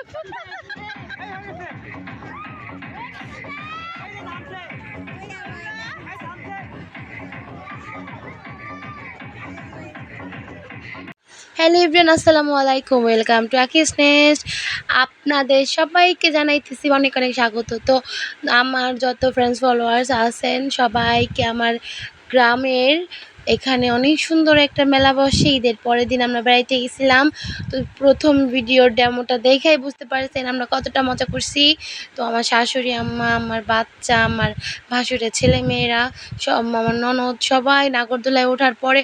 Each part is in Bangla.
হ্যালো ইব্রান আসসালামু আলাইকুম। ওয়েলকাম টু আকিস নেস্ট। আপনাদের সবাইকে জানাইতেছি অনেক অনেক স্বাগত। তো আমার যত ফ্রেন্ডস ফলোয়ার্স আছেন, সবাইকে আমার গ্রামের এখানে অনেক সুন্দর একটা মেলা বসে, ঈদের পরের দিন আমরা বেড়াইতে গেছিলাম। তো প্রথম ভিডিওর ডেমোটা দেখেই বুঝতে পারছেন আমরা কতটা মজা করছি। তো আমার শাশুড়ি আম্মা, আমার বাচ্চা, আমার ভাসুরের ছেলে মেয়েরা সব আমার ননদ সবাই নাগরদোলায় ওঠার পরে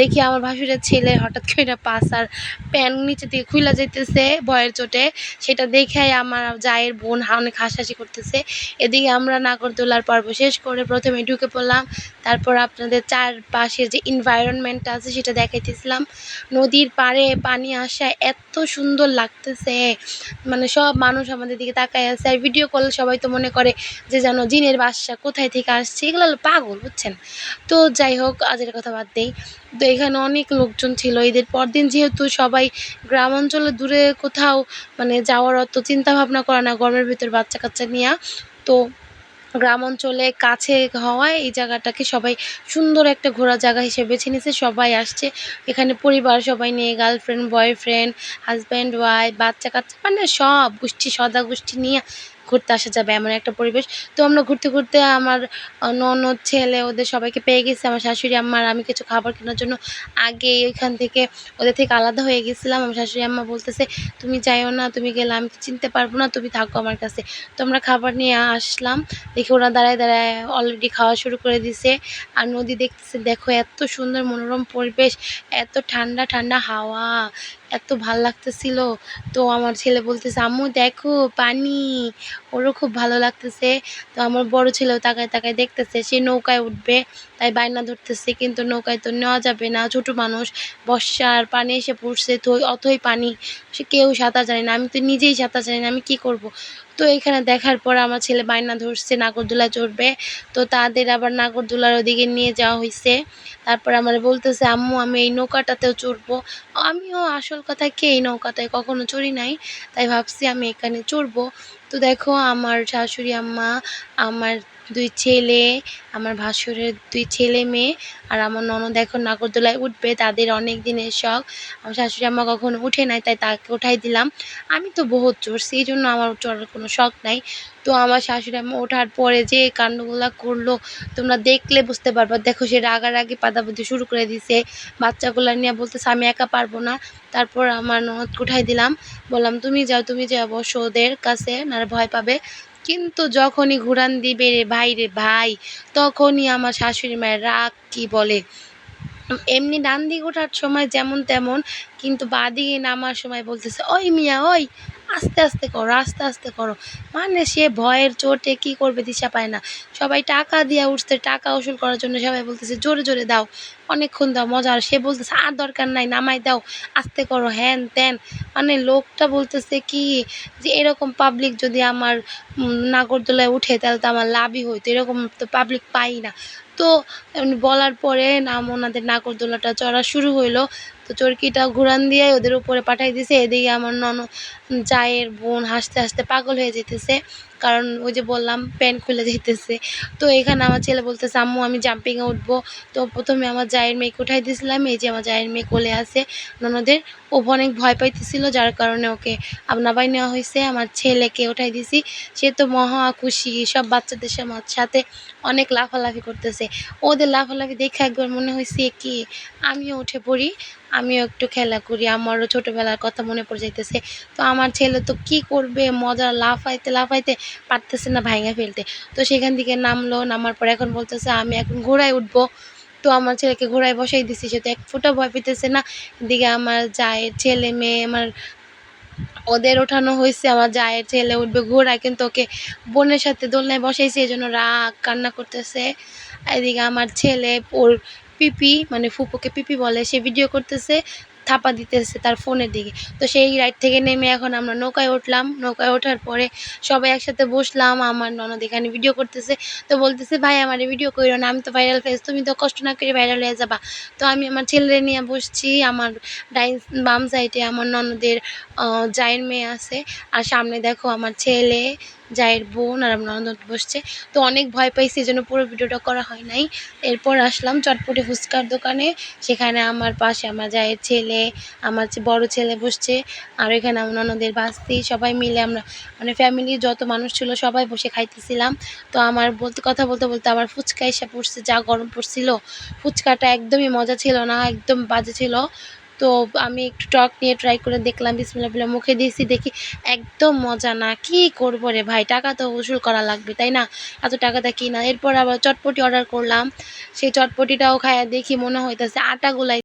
দেখি আমার ভাসুরের ছেলে হঠাৎ করে পাস আর প্যান নিচে দিয়ে খুইলা যেতেছে ভয়ের চোটে। সেটা দেখে আমার জায়ের বোন অনেক হাসাহাসি করতেছে। এদিকে আমরা নাগরদোলার পর্ব শেষ করে প্রথমে ঢুকে পড়লাম। তারপর আপনাদের চারপাশের যে এনভায়রনমেন্টটা আছে সেটা দেখাইতেছিলাম। নদীর পাড়ে পানি আসা এত সুন্দর লাগতেছে। মানে সব মানুষ আমাদের দিকে তাকায় আছে। আর ভিডিও কল সবাই তো মনে করে যে যেন জিনের বাসা কোথায় থেকে আসছে? এগুলো পাগল, বুঝছেন? তো যাই হোক আজের কথা বাদ দেই। তো এখানে অনেক লোকজন ছিল। ঈদের পরদিন যেহেতু সবাই গ্রাম অঞ্চলে দূরে কোথাও মানে যাওয়ার অত চিন্তা ভাবনা করে না, গরমের ভিতর বাচ্চা কাচ্চা নিয়ে। তো গ্রাম অঞ্চলে কাছে হওয়ায় এই জায়গাটাকে সবাই সুন্দর একটা ঘোরার জায়গা হিসেবে বেছে নিয়েছে। সবাই আসছে। এখানে পরিবার সবাই নিয়ে গার্লফ্রেন্ড বয়ফ্রেন্ড হাজব্যান্ড ওয়াইফ বাচ্চা কাচ্চা মানে সব গোষ্ঠী সদা গোষ্ঠী নিয়ে ঘুরতে আসা যাবে এমন একটা পরিবেশ। তো আমরা ঘুরতে ঘুরতে আমার ননদ, ছেলে ওদের সবাইকে পেয়ে গেছি, আমার শাশুড়ি আম্মার আমি কিছু খাবার কেনার জন্য আগে ওইখান থেকে ওদের থেকে আলাদা হয়ে গেছিলাম। আমার শাশুড়ি, আম্মা বলতেছে, তুমি যাইও না, তুমি গেলে আমি চিনতে পারব না, তুমি থাকো আমার কাছে। তো আমরা খাবার নিয়ে আসলাম। দেখি ওরা দাঁড়ায় দাঁড়ায় অলরেডি খাওয়া শুরু করে দিছে। আর নদী দেখতেছে, দেখো এত সুন্দর মনোরম পরিবেশ, এত ঠান্ডা ঠান্ডা হাওয়া এত ভালো লাগতেছিল। তো আমার ছেলে বলতেছে, আম্মু, দেখো পানি। ওরও খুব ভালো লাগতেছে। তো আমার বড় ছেলেও তাকায় তাকায় দেখতেছে, সে নৌকায় উঠবে, তাই বায়না ধরতেছে, কিন্তু নৌকায় তো নেওয়া যাবে না। ছোট মানুষ, বর্ষার পানি এসে পড়ছে, তো অতই পানি, সে কেউ সাঁতার জানে না। আমি তো নিজেই সাঁতার জানি না, আমি কি করব? তো এখানে দেখার পর আমার ছেলে বায়না ধরছে, নাগরদোলা চড়বে। তো তাদের আবার নাগরদোলার ওদিকে নিয়ে যাওয়া হয়েছে তারপর আমার বলতেছে, আম্মু, আমি এই নৌকাটাতেও চড়বো। আমিও আসল কথা, কে এই নৌকাটায়? কখনো চড়ি নাই। তাই ভাবছি আমি এখানে চড়বো। তো দেখো, আমার শাশুড়ি আম্মা, আমার দুই ছেলে, আমার ভাসুরের দুই ছেলে মেয়ে আর আমার ননদ এখন নাগরদোলায় উঠবে। তাদের অনেক দিনের শখ। আমার শাশুড়ি আম্মা কখনো উঠে নাই, তাই তাকে উঠাই দিলাম। আমি তো বহুত চড়ছি এই জন্য আমার চড়ার কোনো শখ নাই। তো আমার শাশুড়ি আম্মা ওঠার পরে যে কাণ্ডগুলা করল, তোমরা দেখলে বুঝতে পারবা। দেখো সে রাগারাগি পাদাপাদি শুরু করে দিছে। বাচ্চাগুলা নিয়ে বলতেছে, আমি একা পারব না। তারপর আমার ননদ উঠাই দিলাম। বললাম, তুমি যাও তুমি যাও, বসো ওদের কাছে, না ভয় পাবে। কিন্তু যখনই ঘুরান দিবে রে ভাই ভাই, তখনই আমার শাশুড়ি মায়ের রাগ কি বলে? এমনি ডান দিকে ওঠার সময় যেমন তেমন, কিন্তু বা দিকে নামার সময় বলতেছে, ওই মিয়া, ওই, আস্তে আস্তে করো, আস্তে আস্তে করো। মানে সে ভয়ের চোটে কি করবে দিশা পায় না। সবাই টাকা দিয়ে উঠছে, টাকা উসুল করার জন্য সবাই বলতেছে, জোরে জোরে দাও। অনেকক্ষণ দাও, মজা আর সে বলতেছে, আর দরকার নাই, নামাই দাও, আস্তে করো হ্যান ত্যান মানে লোকটা বলতেছে কি, যে এরকম পাবলিক যদি আমার নাগরদোলায় উঠে, তাহলে তো আমার লাভই হইতো। এরকম তো পাবলিক পাই না। তো বলার পরে নাম ওনাদের নাগরদোলাটা চড়া শুরু হইল। তো চরকিটা ঘুরান দিয়ে ওদের উপরে পাঠাই দিছে। এদিকে আমার নন জায়ের বোন হাসতে হাসতে পাগল হয়ে যেতেছে। কারণ ওই যে বললাম, প্যান্ট খুলে যেতেছে তো এখানে আমার ছেলে বলতেছে, আম্মু, আমি জাম্পিংয়ে উঠবো। তো প্রথমে আমার জায়ের মেয়েকে উঠাই দিয়েছিলাম এই যে আমার জায়ের মেয়ে কোলে আছে। ননদের ও অনেক ভয় পাইতেছিল, যার কারণে ওকে আপনাবাই নেওয়া হয়েছে আমার ছেলেকে উঠাই দিছি। সে তো মহা খুশি, সব বাচ্চাদের সাথে অনেক লাফালাফি করতেছে। ওদের লাফালাফি দেখে একবার মনে হয়েছে কি? আমিও উঠে পড়ি। আমিও একটু খেলা করি, আমারও ছোটোবেলার কথা মনে পড়ে যাইতেছে। তো আমার ছেলে তো কি করবে, মজা লাফাইতে লাফাইতে পারতেছে না ভাঙা ফেলতে। তো সেখান থেকে নামলো, নামার পর এখন বলতেছে, আমি এখন ঘোড়ায় উঠবো। তো আমার ছেলেকে ঘোড়ায় বসাই দিছি, সে তো এক ফোঁটা ভয় পেতেছে না। এদিকে আমার জায়ের ছেলে মেয়ে, আমার, ওদের ওঠানো হয়েছে আমার জায়ের ছেলে উঠবে ঘোড়ায়, কিন্তু ওকে বোনের সাথে দোলনায় বসাইছে এই জন্য রাগ কান্না করতেছে। এদিকে আমার ছেলে ওর পিপি মানে ফুপুকে পিপি বলে, সে ভিডিও করতেছে, থাপা দিতেছে তার ফোনের দিকে। তো সেই রাইড থেকে নেমে এখন আমরা নৌকায় উঠলাম। নৌকায় ওঠার পরে সবাই একসাথে বসলাম, আমার ননদ এখানে ভিডিও করতেছে। তো বলতেছে, ভাই, আমার ভিডিও করো না, আমি তো ভাইরাল ফেস তুমি তো কষ্ট না করে ভাইরাল হয়ে যাবা। তো আমি আমার ছেলে নিয়ে বসছি, আমার ডাইন, বাম সাইডে আমার ননদের জায়ের মেয়ে আছে। আর সামনে দেখো আমার ছেলে জায়ের বোন আর আমার ননদ বসছে। তো অনেক ভয় পাইছি এই জন্য পুরো ভিডিওটা করা হয় নাই। এরপর আসলাম চটপটি ফুচকার দোকানে। সেখানে আমার পাশে আমার জায়ের ছেলে, আমার বড় ছেলে বসছে। আর এখানে আমার ননদের বাস্তি, সবাই মিলে আমরা মানে ফ্যামিলির যত মানুষ ছিল সবাই বসে খাইতেছিলাম। তো আমার বলতে কথা বলতে বলতে আমার ফুচকা এসে পড়ছে, যা গরম পড়ছিল। ফুচকাটা একদমই মজা ছিল না, একদম বাজে ছিল। তো আমি একটু টক নিয়ে ট্রাই করে দেখলাম বিসমিল্লা বলে মুখে দিয়েছি, দেখি একদম মজা না, কি করব রে ভাই? টাকা তো উসুল করা লাগবে, তাই না? এত টাকাটা কি না? এরপর আবার চটপটি অর্ডার করলাম, সেই চটপটিটাও খাইয়া দেখি মনে হইতেছে আটা গুলাই